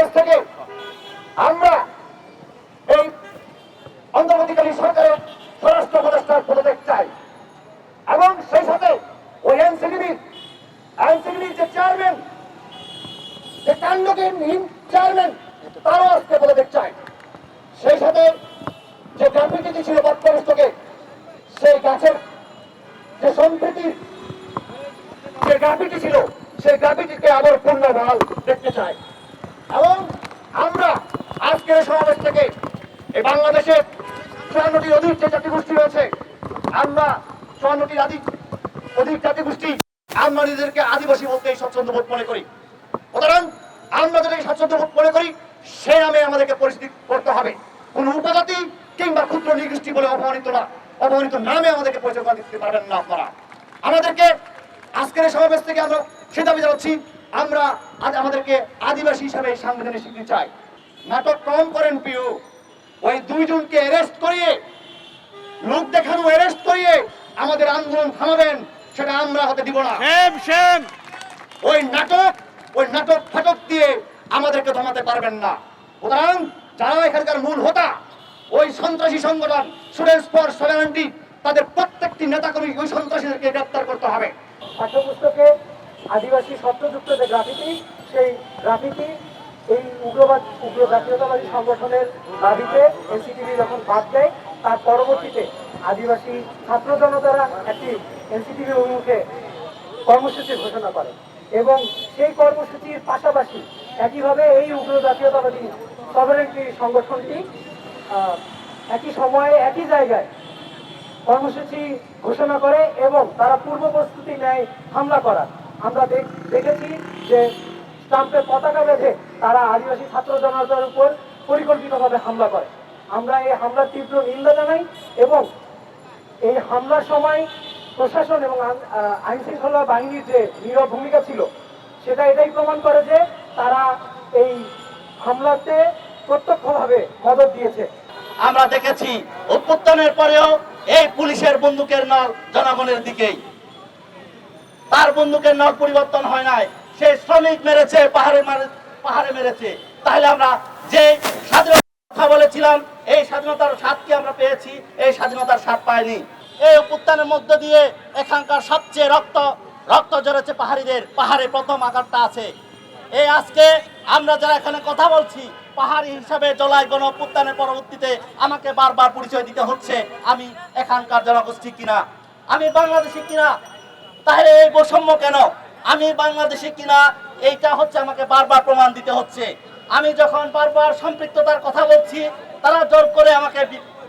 সমাবেশ থেকে আমরা এই অন্তর্বর্তীকালীন সরকারের স্বরাষ্ট্র উপদেষ্টার পদত্যাগ চাই। এবং সেই সাথে ওই এনসিডিবির এনসিডিবির যে চেয়ারম্যান যে কাণ্ডজ্ঞানহীন চেয়ারম্যান তারও আজকে পদত্যাগ চাই। সেই সাথে যে গ্রাফিটি ছিল বটপরিস্থকে সেই গাছের যে সম্প্রীতির যে গ্রাফিটি ছিল, সেই গ্রাফিটিকে আবার পূর্ণবহাল দেখতে চাই। এবং আমরা আজকের সমাবেশ থেকে এই বাংলাদেশে চুয়ান্নটি অধিক যে জাতিগোষ্ঠী রয়েছে, আমরা চুয়ান্নটি অধিক অধিক জাতিগোষ্ঠী আমরা নিজেদেরকে আদিবাসী বলতেই স্বচ্ছন্দ বোধ মনে করি। সুতরাং আমরা যদি স্বচ্ছন্দ বোধ মনে করি, সে নামে আমাদেরকে পরিস্থিতি করতে হবে। কোন উপজাতি কিংবা ক্ষুদ্র নিগোষ্ঠী বলে অপমানিত না, অপমানিত নামে আমাদেরকে পরিচয় দিতে পারবেন না আপনারা। আমাদেরকে আজকের সমাবেশ থেকে আমরা সে দাবি জানাচ্ছি আমরা আজ আমাদেরকে আদিবাসী হিসাবে সাংবিধানিক স্বীকৃতি চাই। নাটক কম করেন পিও ওই দুইজনকে অ্যারেস্ট করিয়ে লোক দেখানো অ্যারেস্ট করিয়ে আমাদের আন্দোলন থামাবেন সেটা আমরা হতে দিব না। ওই নাটক ওই নাটক ফাটক দিয়ে আমাদেরকে থামাতে পারবেন না। সুতরাং যারা এখানকার মূল হোতা ওই সন্ত্রাসী সংগঠন স্টুডেন্টস ফর সলিডারিটি তাদের প্রত্যেকটি নেতাকর্মী ওই সন্ত্রাসীদেরকে গ্রেপ্তার করতে হবে। পাঠ্যপুস্তকে আদিবাসী শব্দযুক্ত যে গ্রাফিতি, সেই গ্রাফিতি, এই উগ্রবাদ উগ্র জাতীয়তাবাদী সংগঠনের দাবিতে এনসিটিভি যখন বাদ দেয়, তার পরবর্তীতে আদিবাসী ছাত্র জনতারা একটি এনসিটিভি অভিমুখে কর্মসূচি ঘোষণা করে এবং সেই কর্মসূচির পাশাপাশি একইভাবে এই উগ্র জাতীয়তাবাদী সভারেন্টি সংগঠনটি একই সময়ে একই জায়গায় কর্মসূচি ঘোষণা করে এবং তারা পূর্ব প্রস্তুতি নেয় হামলা করার। আমরা দেখ- দেখেছি যে স্টাম্পে পতাকা বেঁধে তারা আদিবাসী ছাত্র জনতার উপর পরিকল্পিতভাবে হামলা করে। আমরা এই হামলার তীব্র নিন্দা জানাই এবং এই হামলার সময় প্রশাসন এবং আইন শৃঙ্খলা বাহিনীর যে নীরব ভূমিকা ছিল, সেটা এটাই প্রমাণ করে যে তারা এই হামলাতে প্রত্যক্ষভাবে মদত দিয়েছে। আমরা দেখেছি অভ্যুত্থানের পরেও এই পুলিশের বন্দুকের নল জনগণের দিকেই। তার বন্দুকের নল পরিবর্তন হয় নাই। সে শ্রমিক মেরেছে, পাহাড়ে পাহাড়ে মেরেছে। তাহলে আমরা যে স্বাধীনতার কথা বলেছিলাম, এই স্বাধীনতার স্বাদ কি আমরা পেয়েছি, এই স্বাধীনতার স্বাদ পাইনি। এই অভ্যুত্থানের মধ্য দিয়ে এখানকার সবচেয়ে রক্ত রক্ত জড়েছে পাহাড়িদের। পাহাড়ে প্রথম আঘাতটা আছে। এই আজকে আমরা যারা এখানে কথা বলছি, পাহাড়ি হিসাবে জলাই গণ অভ্যুত্থানের পরবর্তীতে আমাকে বারবার পরিচয় দিতে হচ্ছে, আমি এখানকার জনগোষ্ঠী কিনা? আমি বাংলাদেশি কিনা? তাহলে এই বৈষম্য কেন? আমি বাংলাদেশি কিনা, এইটা হচ্ছে আমাকে বারবার প্রমাণ দিতে হচ্ছে। আমি যখন বারবার সম্পৃক্ততার কথা বলছি, তারা জোর করে আমাকে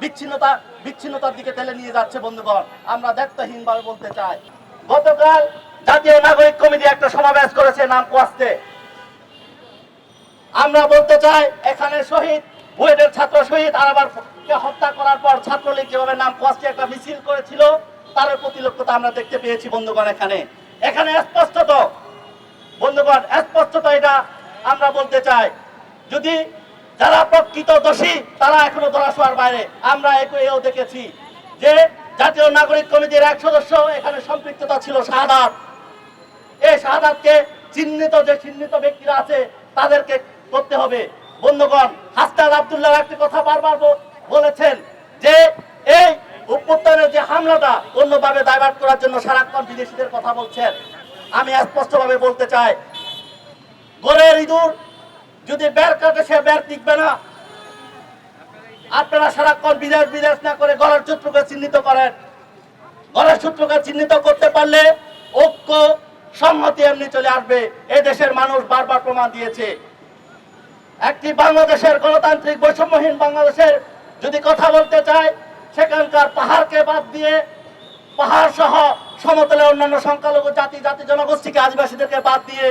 বিচ্ছিন্নতা, বিচ্ছিন্নতার দিকে ঠেলে নিয়ে যাচ্ছে, বন্ধুগণ। আমরা দায়িত্বহীন ভাবে বলতে চাই। গতকাল জাতীয় নাগরিক কমিটি একটা সমাবেশ করেছে নাম কোয়াস্তে আমরা বলতে চাই, এখানে শহীদ, বুয়েটের ছাত্র শহীদ আর আবার হত্যা করার পর ছাত্রলীগ যেভাবে নাম কোয়াস্তে একটা মিছিল করেছিল তার প্রতিলক্ষতা আমরা দেখতে পেয়েছি বন্ধুগণ এখানে। এখানে স্পষ্টত, বন্ধুগণ, স্পষ্টত এটা আমরা বলতে চাই। যদি যারা প্রকৃত দোষী, তারা এখনও ধরাশোয়ার বাইরে। আমরা এও দেখেছি যে জাতীয় নাগরিক কমিটির এক সদস্য এখানে সম্পৃক্ততা ছিল শাহাদাত। এই শাহাদাতকে চিহ্নিত, যে চিহ্নিত ব্যক্তিরা আছে, তাদেরকে করতে হবে। বন্ধুগণ হাসনাদ আবদুল্লাহ একটি কথা বারবার বলেছেন যে এই যে হামলাটা অন্যভাবে ডাইভার্ট করার জন্য সারাক্ষণ বিদেশিদের কথা বলছেন, আমি স্পষ্টভাবে বলতে চাই গড়ের ইঁদুর যদি বের কাটে সে বের টিকবে না, আপনারা সারাক্ষণ বিদেশ বিদেশ না করে গড়ের সূত্রকে চিহ্নিত করেন। গড়ের সূত্রকে চিহ্নিত করতে পারলে ঐক্য, সংহতি এমনি চলে আসবে। এ দেশের মানুষ বারবার প্রমাণ দিয়েছে। একটি বাংলাদেশের গণতান্ত্রিক বৈষম্যহীন বাংলাদেশের যদি কথা বলতে চায় সেখানকার পাহাড়কে বাদ দিয়ে পাহাড় সহ সমতলে অন্যান্য সংখ্যালঘু জাতি জাতি জনগোষ্ঠীকে আদিবাসীদেরকে বাদ দিয়ে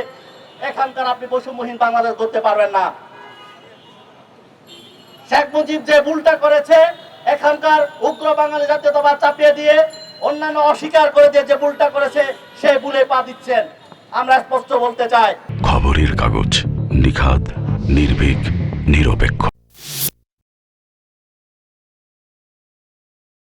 এখানকার আপনি বৈষম্যহীন বাংলাদেশ করতে পারবেন না। শেখ মুজিব যে ভুলটা করেছে, এখানকার উগ্র বাঙালি জাতীয়তাবাদ চাপিয়ে দিয়ে, অন্যান্য অস্বীকার করে দিয়ে যে ভুলটা করেছে, সে ভুলে পা দিচ্ছেন। আমরা স্পষ্ট বলতে চাই। খবরের কাগজ নিখাদ, নির্ভীক, নিরপেক্ষ।